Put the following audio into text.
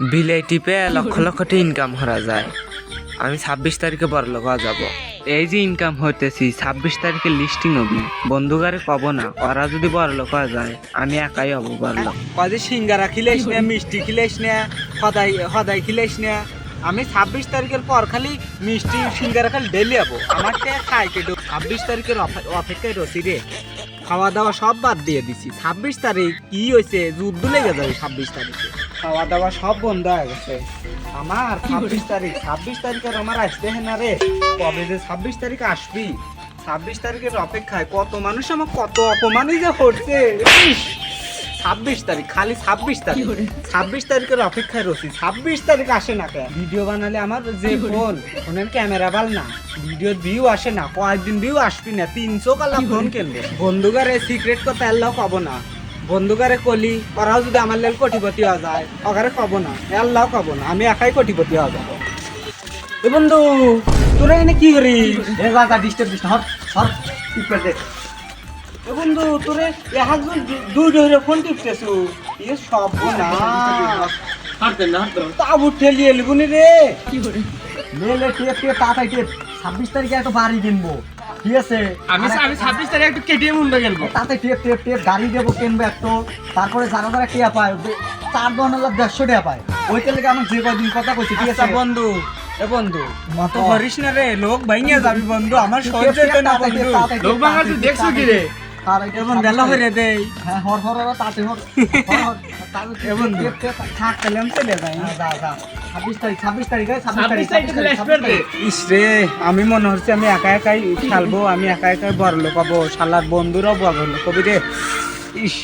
বিলাই টিপে লক্ষ লক্ষ টি ইনকাম করা যায়। আমি ছাব্বিশ তারিখে বড়লোক যাব। এই যে ইনকাম হইতেছি, ছাব্বিশ তারিখে লিস্টিং হবি। বন্ধুগারে কব না, ওরা যদি বড়লোক হওয়া যায়, আমি একাই হব বড়লোক কদি সিঙ্গারা খিলেস না, মিষ্টি খিলেস না, সদাই সদাই খিলেস না, আমি ছাব্বিশ তারিখের পর খালি মিষ্টি, সিঙ্গারা খালি ডেলি হব। আমার তে খাই কেটে, ছাব্বিশ তারিখের অপে- অপেক্ষায় রসি রে। খাওয়া দাওয়া সব বাদ দিয়ে দিছি। ছাব্বিশ তারিখ কি হয়েছে যুদ্ধ লেগে যাবে ছাব্বিশ তারিখে। খাওয়া দাওয়া সব বন্ধ হয়ে গেছে। আমার ছাব্বিশ তারিখ ছাব্বিশ তারিখের আমার আসতে হয় না রে। কবে যে ছাব্বিশ তারিখ আসবি? ছাব্বিশ তারিখের অপেক্ষায় কত মানুষ আমার কত অপমানই যে ইস! ছাব্বিশ তারিখ খালি ছাব্বিশ তারিখ। ছাব্বিশ তারিখের অপেক্ষায় রয়েছি। ছাব্বিশ তারিখ আসে না কেন? ভিডিও বানালে আমার যে ফোন ফোনের ক্যামেরা ভালো না। ভিডিও ভিউ আসে না। কয়েকদিন ভিউ আসবি না। তিনশো কালা ফোন কিনবে। বন্ধুগারে সিক্রেট কথা আল্লাহ কব না। বন্ধুগারে কলি ওরাও যদি আমার লেল কোটিপতি হওয়া যায় ওখানে কব না আল্লাহ কব না আমি একাই কোটিপতি হওয়া যাব। এ বন্ধু তোরা এনে কি করি এ দাদা ডিস্টার্ব ডিস্টার্ব ঠিক করে এ বন্ধু তোরে একজন দুই ধরে ফোন টিপতেছু। এ সব না হাট দেন না হাট দেন তাবু ঠেলিয়ে লিগুনি রে মেলে টেপ টেপ তাড়াতাড়ি টেপ। ছাব্বিশ তারিখে একটা বাড়ি কিনবো ঠিক আছে? আমি আমি ছাব্বিশ তারিখে একটু কেটিএম উন্ডে গেলবো তাতে টেপ টেপ টেপ গাড়ি দেবো কিনবো একটু। তারপরে যারা যারা টিয়া পায় চার দশ হাজার দেড়শো টাকা পায়। ওইটা লেগে আমার যে কদিন কথা কইছি ঠিক আচ্ছা আছে? বন্ধু এ বন্ধু মত। করিস না রে লোক ভাইঙ্গা যাবি বন্ধু আমার সহ্য হইতো না বন্ধু। লোক বাঙাল তুই দেখছ কি রে? টেপ, এবং বেলা হয়ে দেই হ্যাঁ হর হর তাতে হর হর, হর, তাড়াতাড়ি এ বন্ধু। টেপ, টেপ, থাক তাহলে আমি চলে যাই। হ্যাঁ, যা, যা। ছাব্বিশ তারিখ ছাব্বিশ তারিখ ছাব্বিশ ছাব্বিশ তারিখ তারিখে খালি ছাব্বিশ আসবে রে ইস রে আমি মনে হচ্ছে আমি একা একাই খেলব আমি একা একাই বড় লোক হব শালার বন্ধুরাও বড় লোক হবি রে। ইস